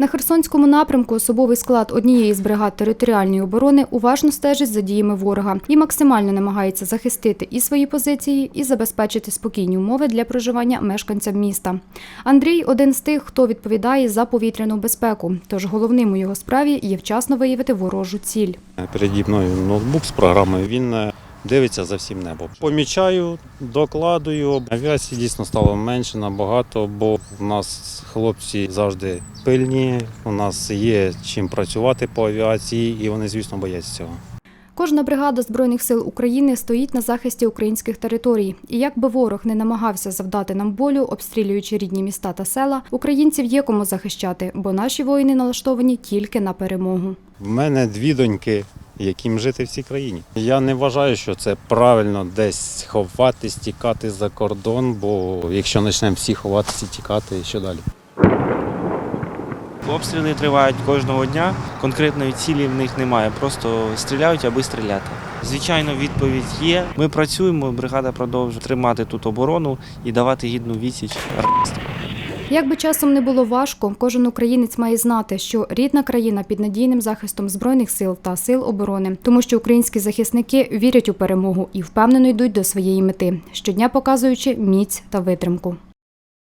На Херсонському напрямку особовий склад однієї з бригад територіальної оборони уважно стежить за діями ворога і максимально намагається захистити і свої позиції, і забезпечити спокійні умови для проживання мешканцям міста. Андрій один з тих, хто відповідає за повітряну безпеку. Тож головним у його справі є вчасно виявити ворожу ціль. Переді мною ноутбук з програмою. Він е, дивиться за всім небом. Помічаю, докладую. Авіації дійсно стало менше набагато, бо у нас хлопці завжди пильні. У нас є чим працювати по авіації, і вони, звісно, бояться цього. Кожна бригада Збройних сил України стоїть на захисті українських територій. І як би ворог не намагався завдати нам болю, обстрілюючи рідні міста та села, українців є кому захищати, бо наші воїни налаштовані тільки на перемогу. В мене дві доньки, яким жити в цій країні. Я не вважаю, що це правильно десь ховатись, тікати за кордон, бо якщо почнемо всі ховатися, тікати, що далі? Обстріли тривають кожного дня. Конкретної цілі в них немає. Просто стріляють, аби стріляти. Звичайно, відповідь є. Ми працюємо, бригада продовжує тримати тут оборону і давати гідну відсіч. Як би часом не було важко, кожен українець має знати, що рідна країна під надійним захистом збройних сил та сил оборони, тому що українські захисники вірять у перемогу і впевнено йдуть до своєї мети, щодня показуючи міць та витримку.